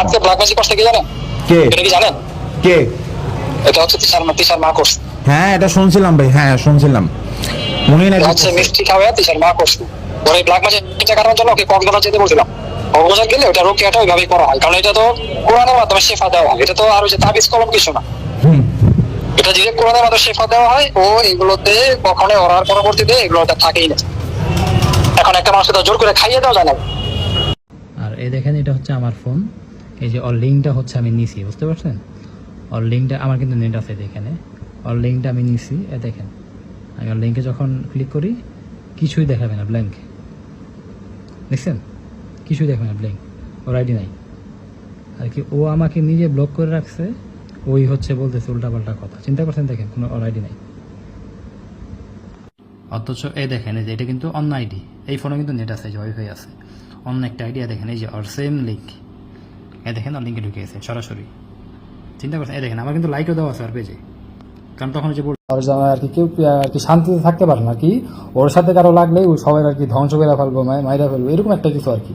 আজকে black magic করছে কি জানেন কে? এটা কি জানেন? কে? এটা হচ্ছে তিসার মা তিসার মা করছে। হ্যাঁ এটা শুনছিলাম ভাই হ্যাঁ শুনছিলাম। নাকি হচ্ছে মিষ্টি খাওয়া তিসার মা করছে। ওর এই ব্ল্যাক ম্যাজিকটা কাটানোর জন্য ওকে কক্সবাজার যেতে বলছিলাম। কক্সবাজার গেলে ওটা রোকিয়াটা ওইভাবেই করা হয় কারণ এটা তো কোরআনের মাধ্যমে শেফা দেওয়া হয়। এটা তো আর ওই যে তাবিজ কলম কিছু না। এটা যে কোরআনের মাধ্যমে শেফা দেওয়া হয় ও এগুলোতে কখনো ওরার পরবর্তীতে এগুলোতে থাকেই না। এখন একটা মানুষকে তো জোর করে খাইয়ে দেওয়া যায় না আর এই দেখেন এটা হচ্ছে আমার ফোন। এই যে অল লিঙ্কটা হচ্ছে আমি নিছি, বুঝতে পারছেন? অল লিঙ্কটা আমার কিন্তু নেট আছে এখানে। অল লিঙ্কটা আমি নিছি এ দেখেন। আমি অল লিঙ্কে যখন ক্লিক করি, কিছুই দেখাবে না ব্ল্যাঙ্ক দেখছেন? কিছুই দেখাবে না ব্ল্যাঙ্ক ওর আইডি নাই। আর কি, ও আমাকে নিজে ব্লক করে রাখছে, ওই হচ্ছে বলতেছে উল্টাপাল্টা কথা। চিন্তা করছেন দেখেন, কোনো ওর আইডি নাই। অথচ এই দেখেন, এই যে এটা কিন্তু অন্য আইডি এই ফোনে কিন্তু নেট আছে যে ওয়াইফাই আছে। অন্য একটা আইডিয়া দেখেন, এই যে অর সেম লিঙ্ক এই দেখেন ওর লিঙ্কে ঢুকে গেছে, সরাসরি। চিন্তা করছেন, এই দেখেন, আমার কিন্তু লাইকও দেওয়া আছে আর পেজে। কারণ তখন যে আর কি কেউ আর কি শান্তিতে থাকতে পারে না, কি? ওর সাথে কারও লাগলে ও সবাই আর কি ধ্বংস করে ফেলব মাইরা ফেলব, এরকম একটা কিছু আর কি।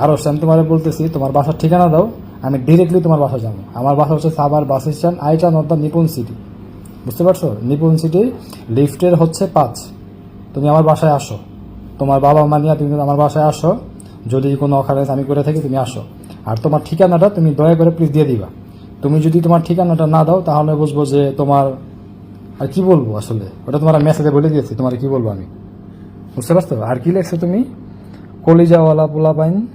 আর হচ্ছে আমি তোমার বলতেছি, তোমার বাসার ঠিকানা দাও, আমি ডিরেক্টলি তোমার বাসা যাব। আমার বাসা হচ্ছে সাবার বাস স্ট্যান্ড, আইটা নট দ্য নিপুণ সিটি বুঝতে পারছ? নিপুণ সিটি লিফটের হচ্ছে পাঁচ। তুমি আমার বাসায় আসো। তোমার বাবা মা নিয়ে তুমি আমার বাসায় আসো, যদি কোনো অকারেন্স আমি করে থাকি, তুমি আসো। আর তোমার ঠিকানাটা তুমি দয়া করে প্লিজ দিয়ে দিবা। তুমি যদি তোমার ঠিকানাটা না দাও, তাহলে বুঝব যে তোমার, আর কি বলব আসলে? ওটা তোমার মেসেজে বলে দিয়েছি, তোমার কি বলব আমি? বুঝতে পারছ? আর কি লেখছো তুমি? কলিজাওয়ালা পোলাপাইন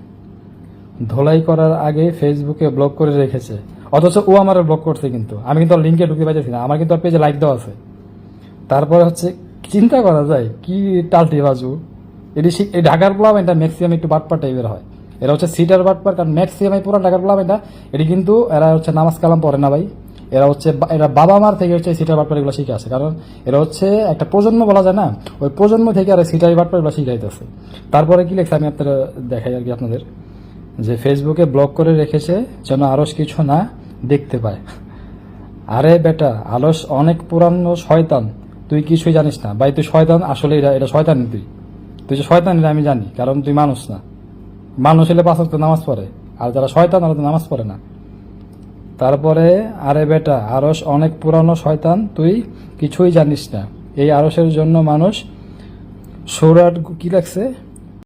ধোলাই করার আগে ফেসবুকে ব্লক করে রেখেছে। অথচ ও আমার ব্লক করছে কিন্তু। আমি কিন্তু লিঙ্কে ঢুকতে পাইতেছি না। আমার কিন্তু পেজে লাইক দেওয়া আছে। তারপরে হচ্ছে, চিন্তা করা যায়, কি টালটি বাজু? এটি ঢাকার পোলাম এটা ম্যাক্সিমাম একটু বাটপার টাইপের হয়। এরা হচ্ছে সিটার বাটপার কারণ ম্যাক্সিমাম এই পুরো ঢাকার পোলাম এটা। এটি কিন্তু এরা হচ্ছে নামাজ কালাম পড়ে না ভাই। এরা হচ্ছে এরা বাবা মার থেকে হচ্ছে সিটার বাটপার এগুলো শিখে আসে। কারণ এরা হচ্ছে একটা প্রজন্ম বলা যায় না, ওই প্রজন্ম থেকে আর সিটার বাটপার এগুলো শিখাইতেছে। তারপরে কি লেখছে আমি আপনারা দেখাই আর কি আপনাদের। যে ফেসবুকে ব্লক করে রেখেছে যেন আরস কিছু না দেখতে পায়। আরে বেটা, আলস অনেক পুরানো শয়তান। তুই কিছুই জানিস না। ভাই, তুই শয়তান, আসলে এটা এটা শয়তান তুই। তুই যে শয়তান এটা আমি জানি, কারণ তুই মানুষ না। মানুষ হলে পাঁচ ওয়াক্ত নামাজ পড়ে, আর যারা শয়তান ওরা তো নামাজ পড়ে না। তারপরে, আরে বেটা আরস অনেক পুরানো শয়তান, তুই কিছুই জানিস না। এই আরসের জন্য মানুষ সৌরাট কি লাগছে